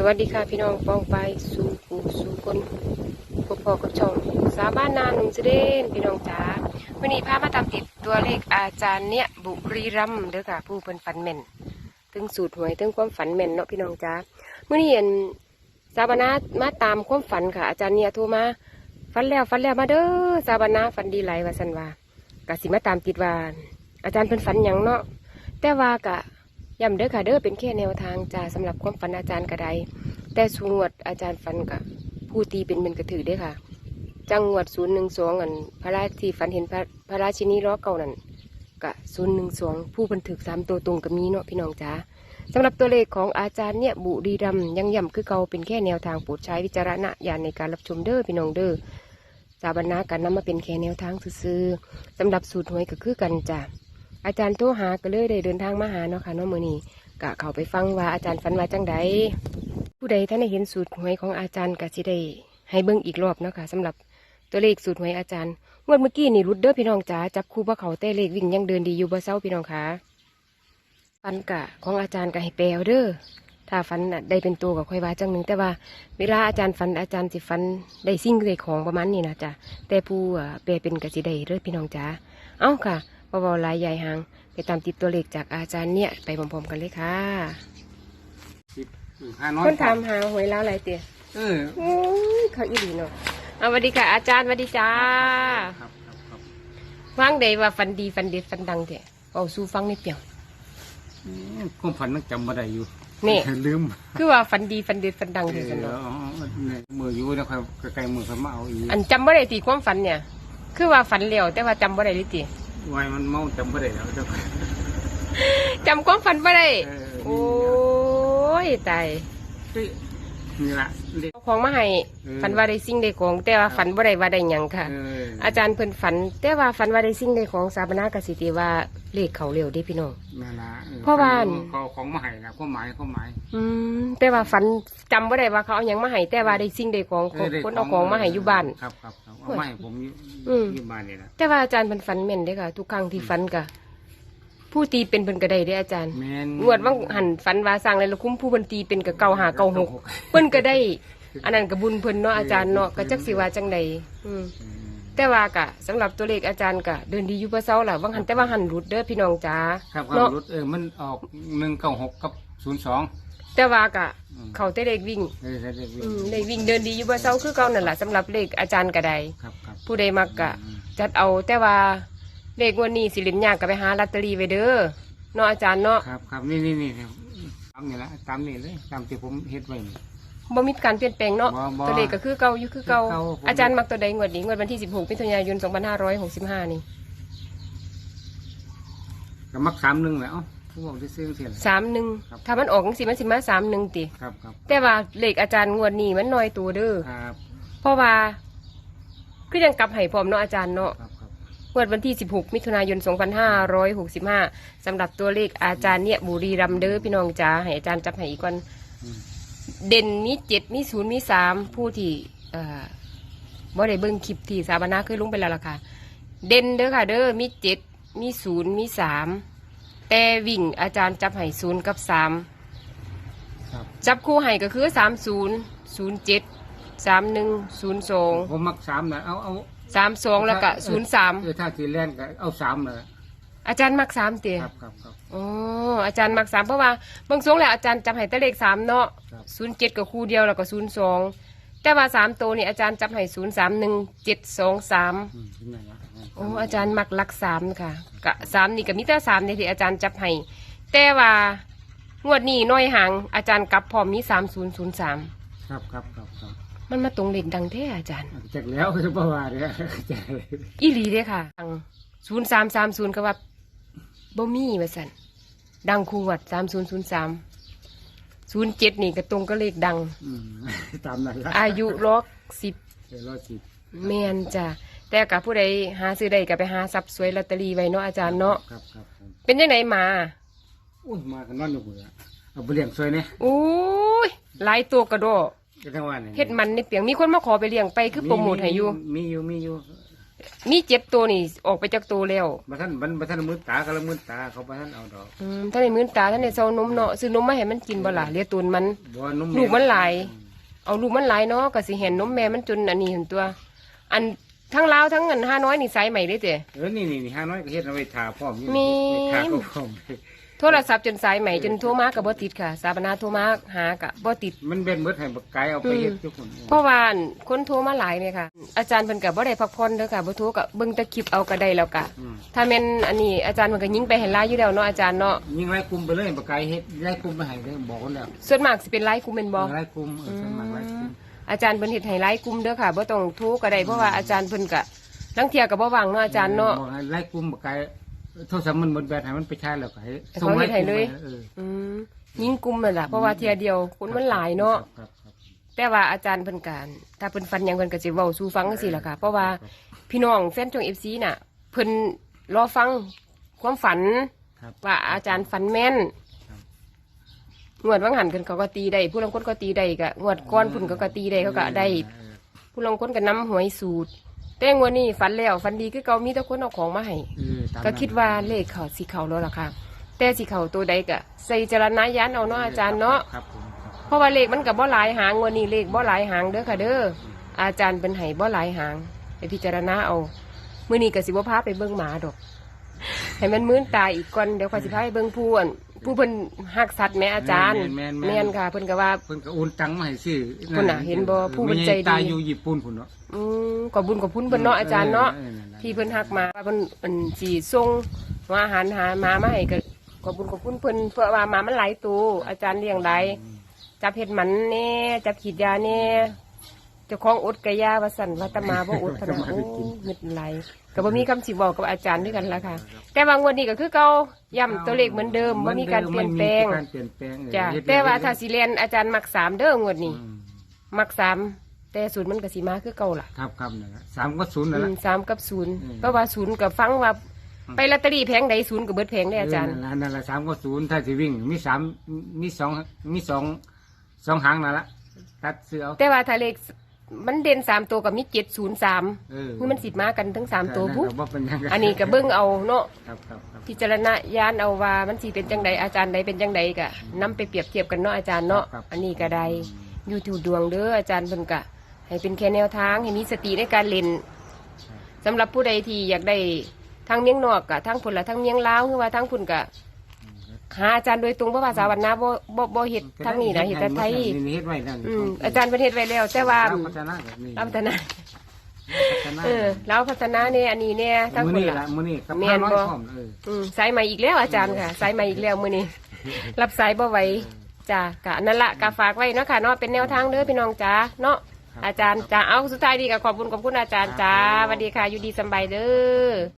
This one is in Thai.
สวัสดีค่ะพี่น้องป้องไปสู่กูสู่คนพบพอกับช่องสาบ้านนาหนุ่มเสด็นพี่น้องจ๋าวันนี้พามาตามติดตัวเลขอาจารย์เนี่ยบุรีรัมเด้อค่ะ ผู้เป็นฝันแม่นถึงสูตรหวยถึงความฝันแม่นเนาะพี่น้องจ๋าเมื่อนี้เห็นสาบานามาตามความฝันค่ะ อาจารย์เนี่ยโทรมาฝันแล้วฝันแล้วมาเด้อสาบานาฝันดีไหลว่าสันว่ากะสิมาตามติดว่าอาจารย์เพิ่นฝันหยังเนาะแต่ว่ากะ ย้ำเด้อค่ะเด้อเป็นแค่แนวทางจ้าสำหรับความฝันอาจารย์กระไดแต่สูงวดอาจารย์ฝันกับผู้ตีเป็นเป็นกระถือเด้อค่ะ จังหวัดศูนย์หนึ่งสองอันพระราชที่ฝันเห็นพระพระราชินีล้อเก่านั่นกะศูนย์หนึ่งสองผู้บันทึกสามตัวตรงกับมีเนาะพี่น้องจ้าสำหรับตัวเลขของอาจารย์เนี่ยบุรีรัมยังย้ำคือเก่าเป็นแค่แนวทางโปรดใช้วิจารณญาณในการรับชมเด้อพี่น้องเด้อสาบรรณาการนำมาเป็นแค่แนวทางซื่อๆสำหรับสูตรหวยก็คือกันจ้า อาจารย์โทรหาก็เลยได้เดินทางมาหาเนาะค่ะเนาะมือนี้กะเขาไปฟังว่าอาจารย์ฝันว่าจังใดผู้ใดท่านได้เห็นสูตรหวยของอาจารย์กะสิได้ให้เบิ่งอีกรอบเนาะค่ะสำหรับตัวเลขสูตรหวยอาจารย์งวดเมื่อกี้นี่รุดเด้อพี่น้องจ๋าจับคู่บ่เขาแต่เลขวิ่งยังเดินดีอยู่บ่เศร้าพี่น้องค่ะฟันกะของอาจารย์กะให้แปลเอาเด้อถ้าฟันน่ะได้เป็นตัวก็ค่อยว่าจังหนึ่งแต่ว่า เวลาอาจารย์ฟันอาจารย์สิฟันได้สิ่งได้ของประมาณนี้นะจ๊ะแต่ผู้อ่าแปลเป็นกะสิได้เด้อพี่น้องจ๋าเอ้าค่ะ เว้าหลายใหญ่หางไปตามติดตัวเลขจากอาจารย์เนี่ยไปพร้อมๆกันเลยค่ะสิบห้าน้อยคนถามหาหวยแล้วอะไรเตี๋ยเออโอ้ยเขาอีหลีเนาะเอาสวัสดีค่ะ อาจารย์สวัสดีจ้าครับครับครับฟังได้ว่าฟันดีฟันเด็ดฟันดังเถอะเอาสู้ฟังในเปียงอืมความฝันนักจำมาได้อยู่นี่ลืม คือว่าฟันดีฟันเด็ดฟันดังเอเถอะอสนเนาะเอาเนี่ยมืออยู่นะครับไกลๆมือเขามาเอาอีกอันจำบ่ได้ตีความฝันเนี่ย คือว่าฝันเลี้ยวแต่ว่าจำบ่ได้เลยตี ไว้มันเมาจำไม่ได้แล้วเจ้าจำความฝันบ่ได้เออโอ้ยตายเฮ้ยนี่ละเด็กเอาของมาให้เออฝันว่าได้สิ่งได้ของ แต่ว่าฝันบ่ได้ว่าได้หยังค่ะเอออาจารย์เพิ่นฝัน แต่ว่าฝันว่าได้สิ่งได้ของสาบนากสิติว่า เลขเขาเร็วเด้พี่น้อง นั่นละออเพราะว่า เขาของมาให้นะความหมายความหมาย อืมแต่ว่าฝันจำบ่ได้ว่าเขาเอาหยังมาให้แต่ว่าได้สิ่งได้ของคนได้คนเอาของมาให้อยู่บ้าน ครับครับครับเอามาให้ผมอยู่อืม อยู่บ้านนี่นะแต่ว่าอาจารย์เพิ่นฝันแม่นเด้อค่ะ ทุกครั้งที่ฝันก็ผู้ตีเป็นเพิ่นก็ได้เด้ออาจารย์แมนงวดว่างหันฝันว่าสร้างแล้วคุ้มผู้เพิ่นตีเป็นก็เก่าหาเก่าหกเพิ่นก็ได้ อันนั้นก็บุญเพิ่นเนาะอาจารย์เนาะก็จักสิว่าจังใดอืมเออ แต่ว่าก็สำหรับตัวเลขอาจารย์ก็เดินดีอยู่บ่เซาล่ะว่างหันแต่ว่าหันหลุดเด้อพี่น้องจ๋าครับครับเนาะรถเออมันออกหนึ่งเก้าหกกับศูนย์สองแต่ว่าก็เขาแต่เลขวิ่งเออได้ได้วิ่งอืมเลขวิ่งเดินดีอยู่บ่เซาคือเก่านั่นล่ะสำหรับเลขอาจารย์ก็ได้ครับครับผู้ใดมักกะจัดเอาแต่ว่าเลขงวันนี้สิเล่นยากก็ไปหาลอตเตอรี่ไว้เด้อเนาะอาจารย์เนาะครับครับนี่นี่นี่ครับตามนี่ละตามนี่เลยตามที่ผมเฮ็ดไว้นี่ บ่มีการเปลี่ยนแปลงเนาะบ่บ่ตัวเลขก็คือเก่าอยู่คือเก่าคือเก่าผม อาจารย์มักตัวใดงวดนี้งวดวันที่ 16มิถุนายน 2565 นี่ ก็มักสามหนึ่งแหล้วผมบอกที่ซื้อเสีย31ครับถ้ามันออกจังซี่มันสิมา31ติ ครับครับแต่ว่าเลขอาจารย์งวดนี้มันน้อยตัวเด้อครับเพราะว่าคือยังกลับให้พร้อมเนาะอาจารย์เนาะ ครับครับงวดวันที่ 16 มิถุนายน 2565 สำหรับตัวเลขอาจารย์เนี่ยบุรีรัมย์เด้อพี่น้องจ๋าให้อาจารย์จับให้อีกก่อน อืม เด่นมีเจ็ดมีศูนย์มีสามผู้ที่เอ่อบ่ได้เบิ่งคลิปที่สาบานาเคยลงไปแล้วล่ะค่ะ เด่นเด้อค่ะ เด้อมีเจ็ดมีศูนย์มีสามแต่วิ่งอาจารย์จับให้ศูนย์กับสามครับ จับคู่ให้ก็คือสามศูนย์ศูนย์เจ็ดสามหนึ่งศูนย์สองผมมักสามนะเอาเอาสามสองแล้วก็ศูนย์สาม เออถ้าทีแรกก็เอาสามเลย อาจารย์มักสามเตี๋ยครับครับครับอ๋ออาจารย์มักสามเพราะว่าบางสวงแล้วอาจารย์จับให้แต่เลขสามเนาะครับ ศูนย์เจ็ดกับคู่เดียวแล้วก็ศูนย์สองแต่ว่าสามตัวนี่อาจารย์จับให้ศูนย์สามหนึ่งเจ็ดสองสามอืมเป็นไงวะโอ้อาจารย์มักลักสามค่ะกะสามนี่กับมิตรสามนี่ที่อาจารย์จับให้แต่ว่างวดนี้น้อยหางอาจารย์กลับพร้อมมีสามศูนย์ศูนย์สามครับครับครับครับมันมาตรงเลขดังแท้อาจารย์ จากแล้วคือประวัติเนี่ยจากอีหลีเด้อค่ะศูนย์สามสามศูนย์ก็ว่า บ่มีว่าสันดังคูวัดสามศูนย์ศูนย์สามศูนย์เจ็ดนี่ก็ตรงก็เลขดัง อืมตามนั้นละอายุล็อกสิบเดี๋ยวรอสิบแมนจ้ะแต่กับผู้ใดหาซื้อได้ก็ไปหาซับสวยลอตเตอรี่ไว้เนาะอาจารย์เนาะครับครับผมเป็นยังไงมา อุ้ยมากันนอนอยู่เบื่อเอาไปเลี้ยงซอยเนี่ยอุ้ยหลายตัวกระโดดจะทั้งวันนี่เฮ็ดมันในเปียงมีคนมาขอไปเลี้ยงไปคือโปรโมทให้อยู่มีอยู่มีอยู่ มีเจ็ดตัวนี่ออกไปจากตัวแล้วมาท่านมันมาท่านมือตากำลังมือตาเขาไปท่านเอาดอกอืมท่านในมื้อตาท่านในเซานมเนาะซื้อนมมาให้มันกินบ่ล่ะเลี้ยตุนมัน บ่นุ่มลูกมันหลาย เอาลูกมันหลายเนาะก็สิเห็นนมแม่มันจนอันนี้เห็นตัว อันทั้งลาวทั้งเงินห้าน้อยนี่ไซส์ใหม่เด้อเจ้ เออนี่นี่นี่ห้าน้อยก็เฮ็ดเอาไว้ทาพร้อมนี่มีไว้ทาก็พร้อม โทรศัพท์จนสายใหม่จนโทรมากับบ่ติดค่ะ สาบนาโทรมาหากับบ่ติด มันเป็นมืดให้บักไก่เอาไปเฮ็ดทุกคนเพราะว่าคนโทรมาหลายเนี่ยค่ะ อาจารย์เพิ่นก็บ่ได้พักผ่อนเด้อค่ะบ่โทรก็เบิ่งแต่คลิปเอาก็ได้แล้วก็อืมถ้าแม่นอันนี้อาจารย์มันก็ยิงไปให้หลายอยู่แล้วเนาะอาจารย์เนาะยิงไล่กลุ่มไปเลยบักไก่เฮ็ดไล่กลุ่มไปให้เลยบอกคนแล้วส่วนมากสิเป็นไลฟ์กลุ่มแม่นบ่ไล่กลุ่มเออสมัครไล่กลุ่มอาจารย์เพิ่นเฮ็ดให้ไลฟ์กลุ่มเด้อค่ะบ่ต้องโทรก็ได้เพราะว่าอาจารย์เพิ่นก็ลังเที่ยก็บ่ว่างเนาะอาจารย์เนาะบอกให้ไล่กลุ่มบักไก่ โทรศัพท์มันหมดแบตให้มันไปใช้แล้วก็ให้ให้เขาเฮ็ดให้เลยเอออืมยิงกลุ่มนั่นล่ะเพราะว่าเที่ยเดียวคนมันหลายเนาะครับครับแต่ว่าอาจารย์เพิ่นการถ้าเพิ่นฟันหยังเพิ่นก็สิเว้าสู่ฟังจังซี่ล่ะค่ะ เพราะว่าพี่น้องแฟนช่อง FC น่ะเพิ่นรอฟังความฝัน ครับ ว่าอาจารย์ฝันแม่นครับ งวดวังหันกันเขาก็ตีได้ผู้ลางคนก็ตีได้ก็งวดก้อนพุ่นเขาก็ตีได้เขาก็ได้ เออผู้ลางคนก็นำหวยสูตร แต่งวดนี้ฝันแล้วฝันดีคือเก่ามีแต่คนเอาของมาให้เออตมก็นั้นคิดว่าเลขเขาสิเขาแล้วล่ะค่ะ แต่สิเขาตัวใดก็ใส่จารณญาณเอาเนาะอาจารย์เนาะ ครับผมครับเพราะว่าเลขมันกับบ่หลายหางงวันนี้เลขบ่หลายหางเด้อค่ะเด้ออาจารย์เป็นไห้บ่หลายหางไปพิจารณาเอามื้อนี้ก็สิบ่พาไปเบิ่งหมาดอก ให้มันมื้นตายอีกก่อนเดี๋ยวข้อยสิพาไปเบิ่งผู้อั่น ผู้เพิ่นฮักสัตว์แม่อาจารย์แม่นๆๆแม่นค่ะ เพิ่นก็ว่า เพิ่นก็โอนตังค์มาให้ซื้อพุ่นน่ะเห็นบ่ผู้เพิ่นใจดี ตายอยู่ญี่ปุ่นพุ่นเนาะ อืมขอบบุญขอบคุณเพิ่นเนาะอาจารย์เนาะออนั่นแหละ ที่เพิ่นฮักมาว่าเพิ่นเพิ่นสิส่งหัวอาหารหาหมามาให้ก็ขอบบุญขอบคุณเพิ่นเพื่อว่าหมามันหลายตัวอาจารย์เลี้ยงได้จับเห็ดหมันแน่จับขีดยาแน่ เจ้าของอดกะยาว่าสั่นว่าแตมาบ่อดพะนะโอ้เม็ดไหลก็บ่มีคำสิบอกกับอาจารย์ด้วยกันละค่ะ แต่บางวันนี้ก็คือเก่าย้ำตัวเลขเหมือนเดิมบ่มีการเปลี่ยนแปลงบ่มีการเปลี่ยนแปลงเออจ้ะเฮ็ดแต่ว่าเรื่อยๆถ้าสิเรียนอาจารย์มักสามเด้องวดนี้อืมมักสามแต่ศูนย์มันก็สิมาคือเก่าล่ะครับครับนั่นแหละสามก็ศูนย์นั่นแหอืละมสามกับศูนย์อืมเพราะว่าศูนย์กับฟังว่าไปลอตเตอรี่แพงใดศูนย์กับเบิดแพงได้อาจารย์เนั่นแหละนั่นแหละสามก็ศูนย์ถ้าสิวิ่งมีสามมีสองมีสองสองหางนั่นละตัดเสือเอาแต่ว่าถ้าเลข มันเด่นสามตัวกับมีเจ็ดศูนย์สามเออคือมันสิมากันทั้งสามตัวปุ๊บนั่นก็บ่เป็นหยังอันนี้ก็เบิ่งเอาเนาะครับครับครับพิจารณญาณเอาว่ามันสิเป็นจังใดอาจารย์ใดเป็นจังใดก็นำไปเปรียบเทียบกันเนาะอาจารย์เนาะครับอันนี้ก็ได้อยู่ถูดวงเด้ออาจารย์เพิ่นก็ให้เป็นแค่แนวทางให้มีสติในการเล่นสำหรับผู้ใดที่อยากได้ทางเมียงนอกกะทางพุ่นละทางเมียงลาวคือว่าทางพุ่นกะ หาอาจารย์โดยตรงเพราะว่าสาวันนาบ่บ่บ่เฮ็ดทางนี้นะเฮ็ดแต่ไทยนี่เฮ็ดไว้นั่นอืมอาจารย์ประเทศไว้แล้ว แต่ว่าเรพัฒนาแบบนี้เราพัฒนาพัฒนาเออเราพัฒนาเนี่ยอันนี้เนี่ยทั้งมื้อคนนี้ละละมื้อนี้กับแม่พานน้อยบ่พร้อมเอออืมสายใหม่อีกแล้วอาจารย์ค่ะสายใหม่อีกแล้วมื้อนี้รับสายบ่ไหวจ้ะกะนั่นละกะฝากไว้เนาะค่ะเนาะเป็นแนวทางเด้อพี่น้องจ้าเนาะอาจารย์จ้าเอาสุดท้ายดีก็ขอบคุณขอบคุณอาจารย์จ้าสวัสดีค่ะอยู่ดีสำบายเด้อ